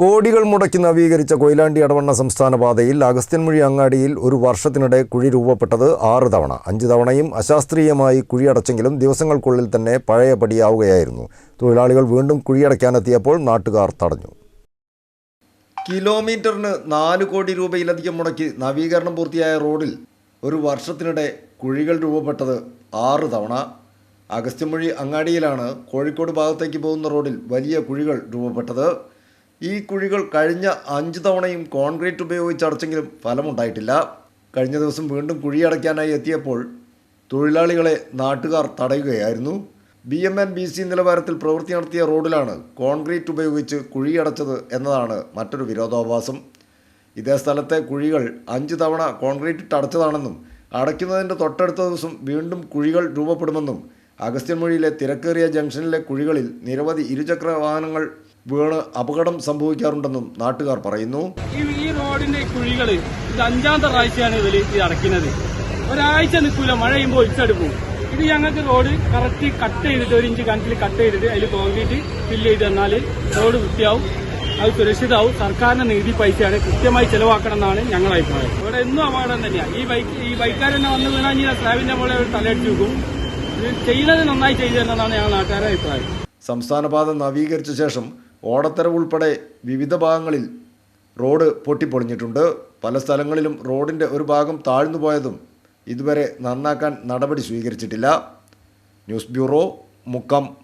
കോടികൾ മുടക്കി നവീകരിച്ച കൊയിലാണ്ടി അടവണ്ണ സംസ്ഥാന പാതയിൽ അഗസ്ത്യൻമൊഴി അങ്ങാടിയിൽ ഒരു വർഷത്തിനിടെ കുഴി രൂപപ്പെട്ടത് ആറ് തവണ. അഞ്ച് തവണയും അശാസ്ത്രീയമായി കുഴിയടച്ചെങ്കിലും ദിവസങ്ങൾക്കുള്ളിൽ തന്നെ പഴയ പടിയാവുകയായിരുന്നു തൊഴിലാളികൾ വീണ്ടും കുഴിയടയ്ക്കാനെത്തിയപ്പോൾ നാട്ടുകാർ തടഞ്ഞു. കിലോമീറ്ററിന് നാല് കോടി രൂപയിലധികം മുടക്കി നവീകരണം പൂർത്തിയായ റോഡിൽ ഒരു വർഷത്തിനിടെ കുഴികൾ രൂപപ്പെട്ടത് ആറ് തവണ. അഗസ്ത്യമൊഴി അങ്ങാടിയിലാണ് കോഴിക്കോട് ഭാഗത്തേക്ക് പോകുന്ന റോഡിൽ വലിയ കുഴികൾ രൂപപ്പെട്ടത്. ഈ കുഴികൾ കഴിഞ്ഞ അഞ്ച് തവണയും കോൺക്രീറ്റ് ഉപയോഗിച്ച് അടച്ചെങ്കിലും ഫലമുണ്ടായിട്ടില്ല. കഴിഞ്ഞ ദിവസം വീണ്ടും കുഴിയടയ്ക്കാനായി എത്തിയപ്പോൾ തൊഴിലാളികളെ നാട്ടുകാർ തടയുകയായിരുന്നു. B M N B C നിലവാരത്തിൽ പ്രവൃത്തി നടത്തിയ റോഡിലാണ് കോൺക്രീറ്റ് ഉപയോഗിച്ച് കുഴിയടച്ചത് എന്നതാണ് മറ്റൊരു വിരോധാഭാസം. ഇതേ സ്ഥലത്തെ കുഴികൾ അഞ്ച് തവണ കോൺക്രീറ്റ് ഇട്ട് അടച്ചതാണെന്നും അടയ്ക്കുന്നതിന്റെ തൊട്ടടുത്ത ദിവസം വീണ്ടും കുഴികൾ രൂപപ്പെടുമെന്നും അഗസ്ത്യൻമൊഴിയിലെ തിരക്കേറിയ ജംഗ്ഷനിലെ കുഴികളിൽ നിരവധി ഇരുചക്ര വാഹനങ്ങൾ വീണ് അപകടം സംഭവിക്കാറുണ്ടെന്നും നാട്ടുകാർ പറയുന്നു. ഈ റോഡിന്റെ കുഴികൾ ഇത് അഞ്ചാമത്തെ പ്രാവശ്യമാണ് ഇതിൽ ഇത് അടയ്ക്കുന്നത്. ഒരാഴ്ച നിൽക്കൂല മഴ ചെയ്യുമ്പോൾ ഒഴിച്ചെടുക്കും ഇത് ഞങ്ങൾക്ക് റോഡ് കറക്റ്റ് കട്ട് ചെയ്തിട്ട് ഒരു ഇഞ്ച് കണക്കിൽ കട്ട് ചെയ്തിട്ട് അതിൽ കോൺക്രീറ്റ് ഫില്ല് ചെയ്ത് തന്നാൽ റോഡ് വൃത്തിയാവും അത് സുരക്ഷിതമാവും. സർക്കാരിന്റെ നികുതി പൈസയാണ് കൃത്യമായി ചെലവാക്കണം എന്നാണ് ഞങ്ങളുടെ അഭിപ്രായം. ഇവിടെ എന്നും അപകടം തന്നെയാണ് ഈ ബൈക്ക് ഈ ബൈക്കാരെന്നെ വന്ന് വീണാൽ ഈ സ്ലാബിന്റെ മുകളിൽ ഒരു തലയടിച്ച് വെക്കും. ചെയ്യുന്നത് നന്നായി ചെയ്തു തരണമെന്നാണ് ഞങ്ങൾ നാട്ടുകാരുടെ അഭിപ്രായം. സംസ്ഥാനപാത നവീകരിച്ച ശേഷം ഓടത്തരവ് ഉൾപ്പെടെ വിവിധ ഭാഗങ്ങളിൽ റോഡ് പൊട്ടിപ്പൊളിഞ്ഞിട്ടുണ്ട്. പല സ്ഥലങ്ങളിലും റോഡിന്റെ ഒരു ഭാഗം താഴ്ന്നു പോയതും ഇതുവരെ നന്നാക്കാൻ നടപടി സ്വീകരിച്ചിട്ടില്ല. News bureau Mukkam.